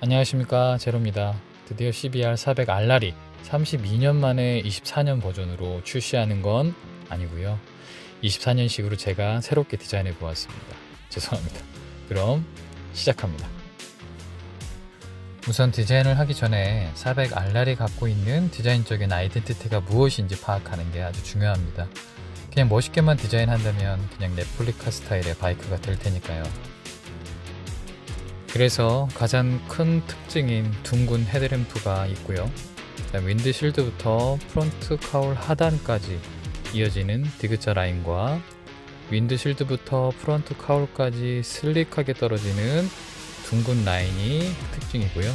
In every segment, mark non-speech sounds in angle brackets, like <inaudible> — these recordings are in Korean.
안녕하십니까 제로입니다. 드디어 CBR 400 알라리 32년 만에 24년 버전으로 출시하는 건 아니고요. 24년식으로 제가 새롭게 디자인해 보았습니다. <laughs> 죄송합니다. 그럼 시작합니다. 우선 디자인을 하기 전에 400 알라리 갖고 있는 디자인적인 아이덴티티가 무엇인지 파악하는 게 아주 중요합니다. 그냥 멋있게만 디자인한다면 그냥 레플리카 스타일의 바이크가 될 테니까요. 그래서 가장 큰 특징인 둥근 헤드램프가 있고요. 윈드실드부터 프론트 카울 하단까지 이어지는 디귿자 라인과 윈드실드부터 프론트 카울까지 슬릭하게 떨어지는 둥근 라인이 특징이고요.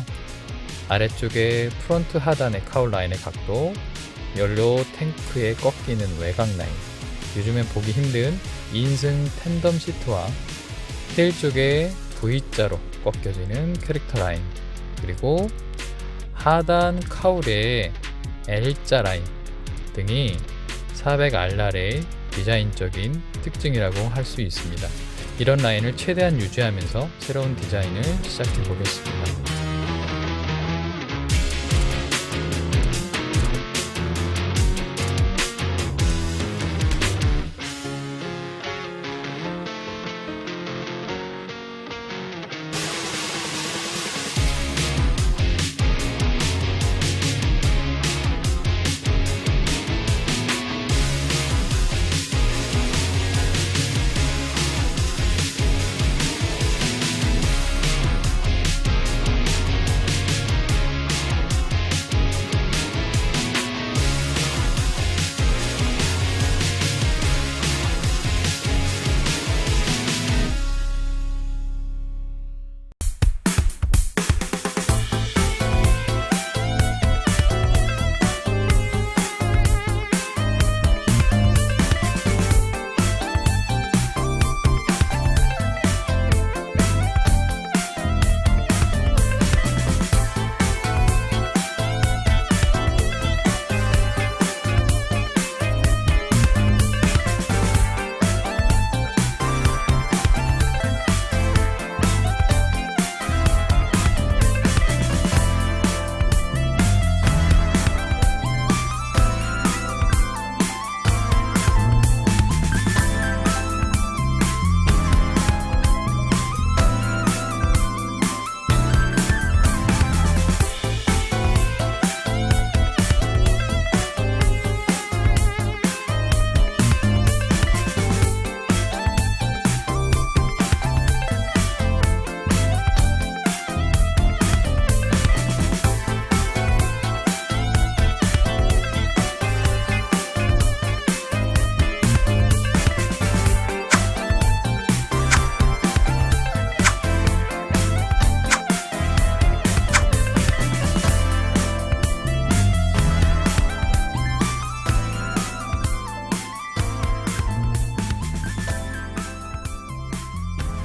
아래쪽에 프론트 하단의 카울 라인의 각도, 연료 탱크에 꺾이는 외곽 라인, 요즘엔 보기 힘든 인승 텐덤 시트와 테일 쪽에 V자로 꺾여지는 캐릭터 라인 그리고 하단 카울의 L자 라인 등이 400R의 디자인적인 특징이라고 할 수 있습니다. 이런 라인을 최대한 유지하면서 새로운 디자인을 시작해 보겠습니다.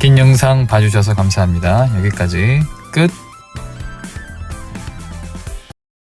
긴 영상 봐주셔서 감사합니다. 여기까지 끝.